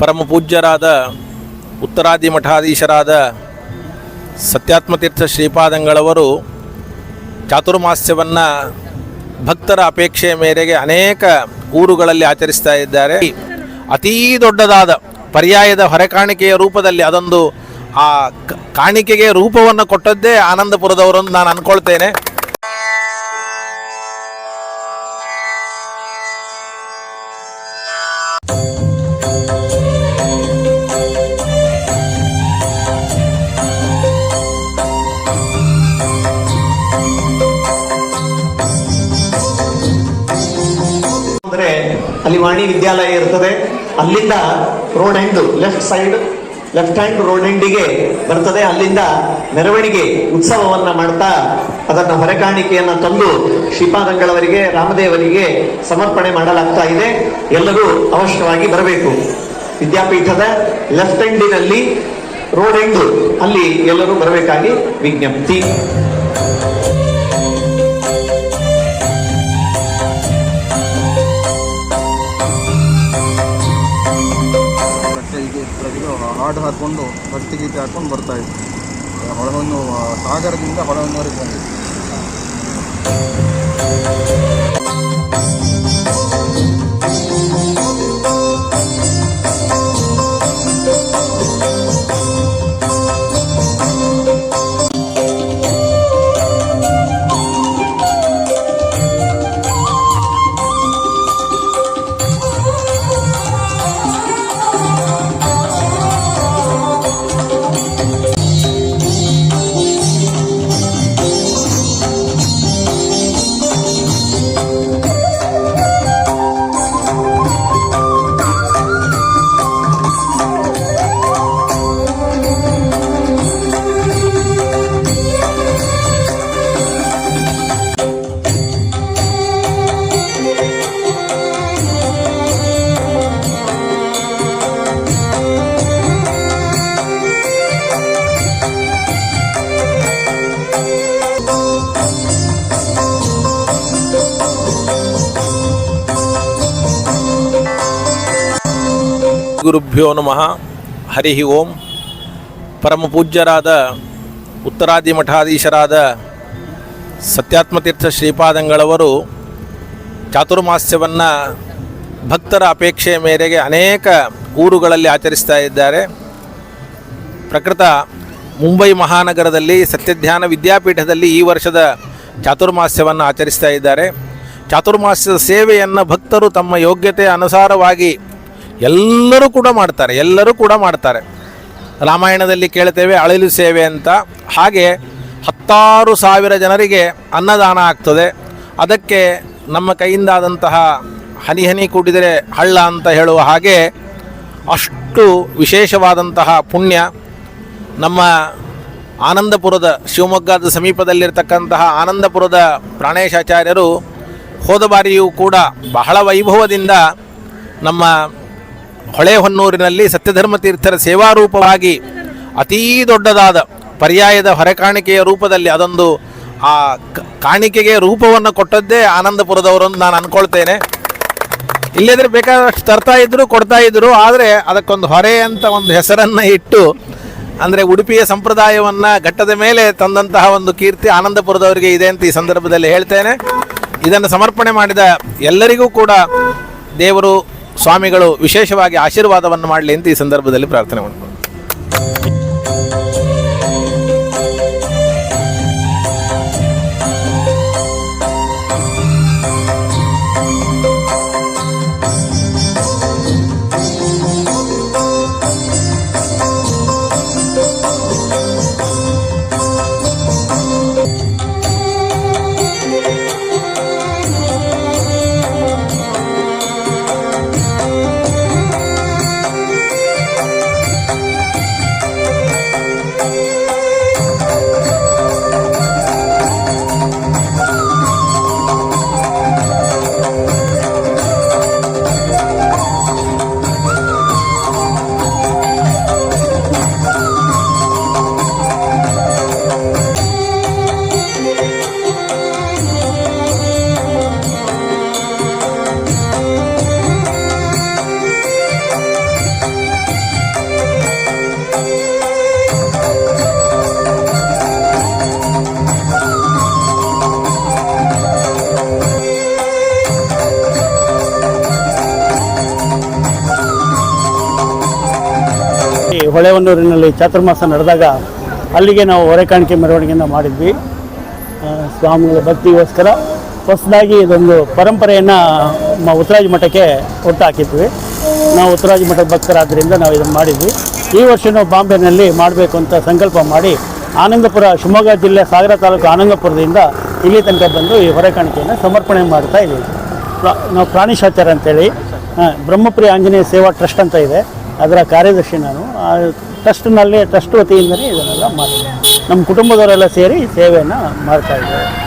ಪರಮ ಪೂಜ್ಯರಾದ, ಉತ್ತರಾದಿ ಮಠಾಧೀಶರಾದ ಸತ್ಯಾತ್ಮತೀರ್ಥ ಶ್ರೀಪಾದಂಗಳವರು ಚಾತುರ್ಮಾಸ್ಯವನ್ನು ಭಕ್ತರ ಅಪೇಕ್ಷೆಯ ಮೇರೆಗೆ ಅನೇಕ ಊರುಗಳಲ್ಲಿ ಆಚರಿಸ್ತಾ ಇದ್ದಾರೆ. ಅತೀ ದೊಡ್ಡದಾದ ಪರ್ಯಾಯದ ಹೊರೆಕಾಣಿಕೆಯ ರೂಪದಲ್ಲಿ ಅದೊಂದು ಆ ಕಾಣಿಕೆಗೆ ರೂಪವನ್ನು ಕೊಟ್ಟದ್ದೇ ಆನಂದಪುರದವರು ಅಂತ ನಾನು ಅಂದ್ಕೊಳ್ತೇನೆ ಅಲ್ಲಿ ವಾಣಿ ವಿದ್ಯಾಲಯ ಇರ್ತದೆ. ಅಲ್ಲಿಂದ road end left side left hand road ಎಂಡಿಗೆ ಬರ್ತದೆ. ಅಲ್ಲಿಂದ ಮೆರವಣಿಗೆ ಉತ್ಸವವನ್ನ ಮಾಡ್ತಾ ಅದನ್ನ ಹೊರೆಕಾಣಿಕೆಯನ್ನ ತಂದು ಶ್ರೀಪಾದಂಗಳವರಿಗೆ ರಾಮದೇವರಿಗೆ ಸಮರ್ಪಣೆ ಮಾಡಲಾಗ್ತಾ ಇದೆ. ಎಲ್ಲರೂ ಅವಶ್ಯವಾಗಿ ಬರಬೇಕು. ವಿದ್ಯಾಪೀಠದ ಲೆಫ್ಟ್ ಎಂಡಿನಲ್ಲಿ ರೋಡ್ ಎಂಡ್ ಅಲ್ಲಿ ಎಲ್ಲರೂ ಬರಬೇಕಾಗಿ ವಿಜ್ಞಪ್ತಿ. ಹಾಡು ಭಕ್ತಿ ಗೀತೆ ಹಾಕ್ಕೊಂಡು ಬರ್ತಾ ಇದ್ವಿ. ಹೊಳೆಹೊನ್ನೂರು ಸಾಗರದಿಂದ ಹೊಳೆಹೊನ್ನೂರಿಗೆ ಬಂದಿದ್ವಿ ಗುರುಭ್ಯೋ ನಮಃ. ಹರಿ ಓಂ. ಪರಮ ಪೂಜ್ಯರಾದ ಉತ್ತರಾದಿ ಮಠಾಧೀಶರಾದ ಸತ್ಯಾತ್ಮತೀರ್ಥ ಶ್ರೀಪಾದಂಗಳವರು ಚಾತುರ್ಮಾಸ್ಯವನ್ನು ಭಕ್ತರ ಅಪೇಕ್ಷೆಯ ಮೇರೆಗೆ ಅನೇಕ ಊರುಗಳಲ್ಲಿ ಆಚರಿಸ್ತಾ ಇದ್ದಾರೆ. ಪ್ರಕೃತ ಮುಂಬೈ ಮಹಾನಗರದಲ್ಲಿ ಸತ್ಯಧ್ಯಾನ ವಿದ್ಯಾಪೀಠದಲ್ಲಿ ಈ ವರ್ಷದ ಚಾತುರ್ಮಾಸ್ಯವನ್ನು ಆಚರಿಸ್ತಾ ಇದ್ದಾರೆ. ಚಾತುರ್ಮಾಸ್ಯದ ಸೇವೆಯನ್ನು ಭಕ್ತರು ತಮ್ಮ ಯೋಗ್ಯತೆ ಅನುಸಾರವಾಗಿ ಎಲ್ಲರೂ ಕೂಡ ಮಾಡ್ತಾರೆ, ಎಲ್ಲರೂ ಕೂಡ ಮಾಡ್ತಾರೆ. ರಾಮಾಯಣದಲ್ಲಿ ಕೇಳ್ತೇವೆ, ಅಳಿಲು ಸೇವೆ ಅಂತ. ಹಾಗೆ ಹತ್ತಾರು ಸಾವಿರ ಜನರಿಗೆ ಅನ್ನದಾನ ಆಗ್ತದೆ. ಅದಕ್ಕೆ ನಮ್ಮ ಕೈಯಿಂದಾದಂತಹ ಹನಿ ಹನಿ ಕೂಡಿದರೆ ಹಳ್ಳ ಅಂತ ಹೇಳುವ ಹಾಗೆ ಅಷ್ಟು ವಿಶೇಷವಾದಂತಹ ಪುಣ್ಯ ನಮ್ಮ ಆನಂದಪುರದ ಶಿವಮೊಗ್ಗದ ಸಮೀಪದಲ್ಲಿರ್ತಕ್ಕಂತಹ ಆನಂದಪುರದ ಪ್ರಾಣೇಶಾಚಾರ್ಯರು ಹೋದ ಬಾರಿಯೂ ಕೂಡ ಬಹಳ ವೈಭವದಿಂದ ನಮ್ಮ ಹೊಳೆಹೊನ್ನೂರಿನಲ್ಲಿ ಸತ್ಯಧರ್ಮ ತೀರ್ಥರ ಸೇವಾರೂಪವಾಗಿ ಅತೀ ದೊಡ್ಡದಾದ ಪರ್ಯಾಯದ ಹೊರೆಕಾಣಿಕೆಯ ರೂಪದಲ್ಲಿ ಅದೊಂದು ಆ ಕಾಣಿಕೆಗೆ ರೂಪವನ್ನು ಕೊಟ್ಟದ್ದೇ ಆನಂದಪುರದವರು ಅಂತ ನಾನು ಅಂದ್ಕೊಳ್ತೇನೆ ಇಲ್ಲದ್ರೆ ಬೇಕಾದಷ್ಟು ತರ್ತಾ ಇದ್ರು, ಕೊಡ್ತಾ ಇದ್ರು, ಆದರೆ ಅದಕ್ಕೊಂದು ಹೊರೆ ಅಂತ ಒಂದು ಹೆಸರನ್ನು ಇಟ್ಟು, ಅಂದರೆ ಉಡುಪಿಯ ಸಂಪ್ರದಾಯವನ್ನು ಘಟ್ಟದ ಮೇಲೆ ತಂದಂತಹ ಒಂದು ಕೀರ್ತಿ ಆನಂದಪುರದವರಿಗೆ ಇದೆ ಅಂತ ಈ ಸಂದರ್ಭದಲ್ಲಿ ಹೇಳ್ತೇನೆ. ಇದನ್ನು ಸಮರ್ಪಣೆ ಮಾಡಿದ ಎಲ್ಲರಿಗೂ ಕೂಡ ದೇವರು ಸ್ವಾಮಿಗಳು ವಿಶೇಷವಾಗಿ ಆಶೀರ್ವಾದವನ್ನು ಮಾಡಲಿ ಅಂತ ಈ ಸಂದರ್ಭದಲ್ಲಿ ಪ್ರಾರ್ಥನೆ ಮಾಡ್ಬೋದು ಹೊಳೆಹೊನ್ನೂರಿನಲ್ಲಿ ಚಾತುರ್ಮಾಸ ನಡೆದಾಗ ಅಲ್ಲಿಗೆ ನಾವು ಹೊರೆಕಾಣಿಕೆ ಮೆರವಣಿಗೆಯನ್ನು ಮಾಡಿದ್ವಿ. ಸ್ವಾಮಿಗಳ ಭಕ್ತಿಗೋಸ್ಕರ. ಹೊಸದಾಗಿ ಇದೊಂದು ಪರಂಪರೆಯನ್ನು ನಮ್ಮ ಉತ್ತರಾಜ ಮಠಕ್ಕೆ ಒಟ್ಟು ಹಾಕಿದ್ವಿ ನಾವು ಉತ್ತರಾಜ ಮಠದ ಭಕ್ತರಾದ್ದರಿಂದ ನಾವು ಇದನ್ನು ಮಾಡಿದ್ವಿ. ಈ ವರ್ಷ ನಾವು ಬಾಂಬೆನಲ್ಲಿ ಮಾಡಬೇಕು ಅಂತ ಸಂಕಲ್ಪ ಮಾಡಿ ಆನಂದಪುರ ಶಿವಮೊಗ್ಗ ಜಿಲ್ಲೆ ಸಾಗರ ತಾಲೂಕು ಆನಂದಪುರದಿಂದ ಇಲ್ಲಿ ತನಕ ಬಂದು ಈ ಹೊರೆಕಾಣಿಕೆಯನ್ನು ಸಮರ್ಪಣೆ ಮಾಡ್ತಾ ಇದ್ದೀವಿ. ನಾವು ಪ್ರಾಣಿ ಶಾಚಾರ ಅಂತೇಳಿ ಬ್ರಹ್ಮಪುರಿ ಆಂಜನೇಯ ಸೇವಾ ಟ್ರಸ್ಟ್ ಅಂತ ಇದೆ. ಅದರ ಕಾರ್ಯದರ್ಶಿ ನಾನು. ಆ ಟ್ರಸ್ಟ್ನಲ್ಲಿ, ಟ್ರಸ್ಟ್ ವತಿಯಿಂದಲೇ ಇದನ್ನೆಲ್ಲ ಮಾಡ್ತೀವಿ. ನಮ್ಮ ಕುಟುಂಬದವರೆಲ್ಲ ಸೇರಿ ಸೇವೆಯನ್ನು ಮಾಡ್ತಾ ಇದ್ದೇವೆ